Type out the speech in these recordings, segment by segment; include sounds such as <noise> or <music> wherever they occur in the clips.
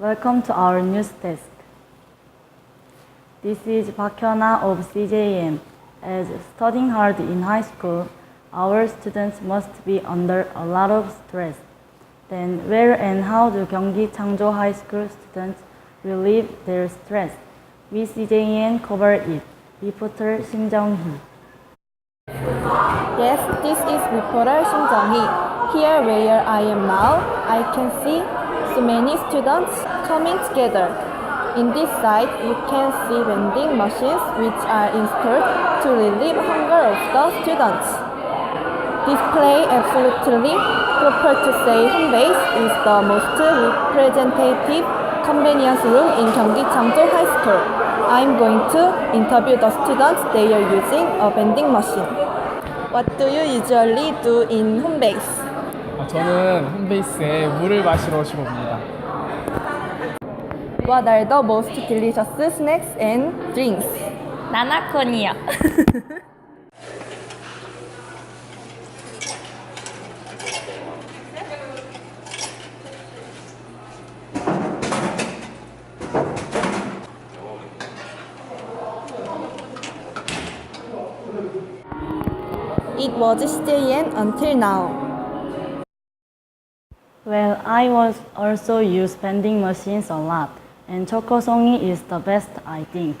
Welcome to our news desk. This is Park Hyuna of CJM. As studying hard in high school, our students must be under a lot of stress. Then where and how do Gyeonggi Changjo High School students relieve their stress? We CJN cover it. Reporter Shin Jong-hee. Yes, this is reporter Shin Jong-hee. Here where I am now, I can see many students coming together. In this site, you can see vending machines which are installed to relieve hunger of the students. Display absolutely proper to say home base is the most representative convenience room in Gyeonggi Changjo High School. I'm going to interview the students they are using a vending machine. What do you usually do in home base? 어, 저는 홈베이스에 물을 마시러 주로 옵니다. What are the most delicious snacks and drinks? 나나콘이요. It was CJN until now. Well, I was also use vending machines a lot, and Chokosongi is the best, I think.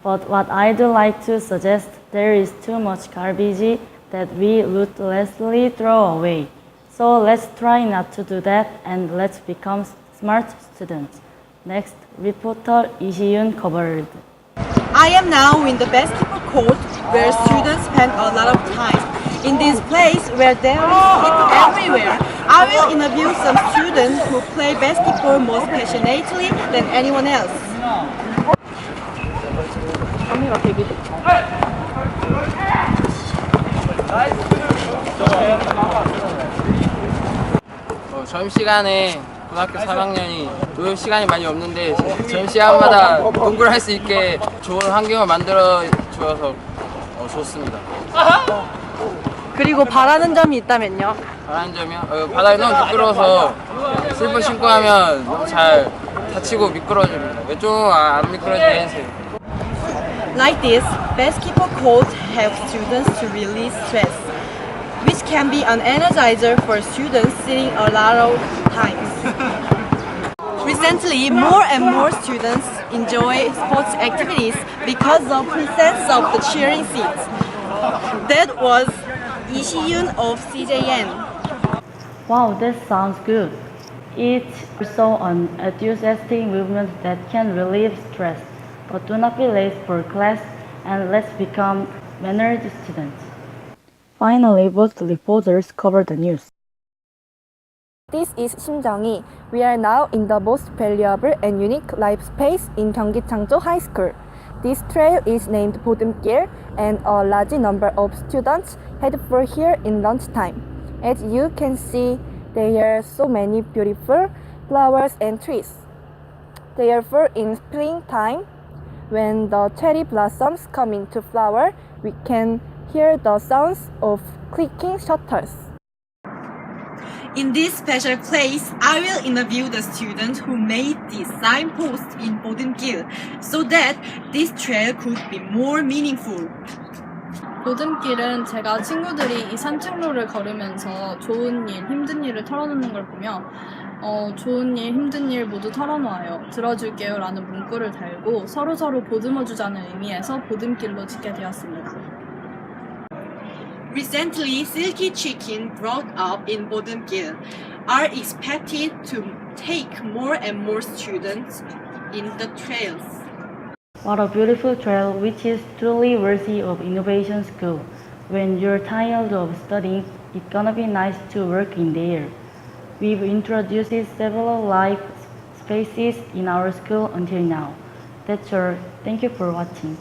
But what I do like to suggest, there is too much garbage that we ruthlessly throw away. So let's try not to do that and let's become smart students. Next, reporter Lee Hyun covered. I am now in the basketball court where students spend a lot of time. In this place where there is heat everywhere, I will interview some students who play basketball most passionately than anyone else. 어, 점심시간에 고등학교 3학년이 노는 시간이 많이 없는데 점심시간마다 농구를 할 수 있게 좋은 환경을 만들어 주어서 어, 좋습니다. 그리고 바라는 점이 있다면요? 바라는 점이요? 어, 바닥이 너무 미끄러워서 슬퍼 신고 하면 너무 잘 다치고 미끄러집니다. 좀 안 미끄러지게 해주세요. Like this, basketball courts help students to release stress, which can be an energizer for students sitting a lot of times. <laughs> Recently, more and more students enjoy sports activities because of presence of the cheering seats. That was Lee Shi-yoon of CJN. Wow, that sounds good. It's also an enthusiastic movement that can relieve stress. But do not be late for class and let's become mannered students. Finally, both reporters cover the news. This is Shin Jong-hee. We are now in the most valuable and unique life space in Gyeonggi Changjo High School. This trail is named Bodumgil and a large number of students head for here in lunchtime. As you can see, there are so many beautiful flowers and trees. Therefore, in springtime, when the cherry blossoms come into flower, we can hear the sounds of clicking shutters. In this special place, I will interview the student who made this signpost in Bodumgil so that this trail could be more meaningful. 보듬길은 제가 친구들이 이 산책로를 걸으면서 좋은 일, 힘든 일을 털어놓는 걸 보며 어, 좋은 일, 힘든 일 모두 털어놓아요. 들어줄게요 라는 문구를 달고 서로서로 보듬어주자는 의미에서 보듬길로 짓게 되었습니다. Recently, Silky Chicken brought up in Bodumgil are expected to take more and more students in the trails. What a beautiful trail which is truly worthy of Innovation School. When you're tired of studying, it's gonna be nice to work in there. We've introduced several life spaces in our school until now. That's all. Thank you for watching.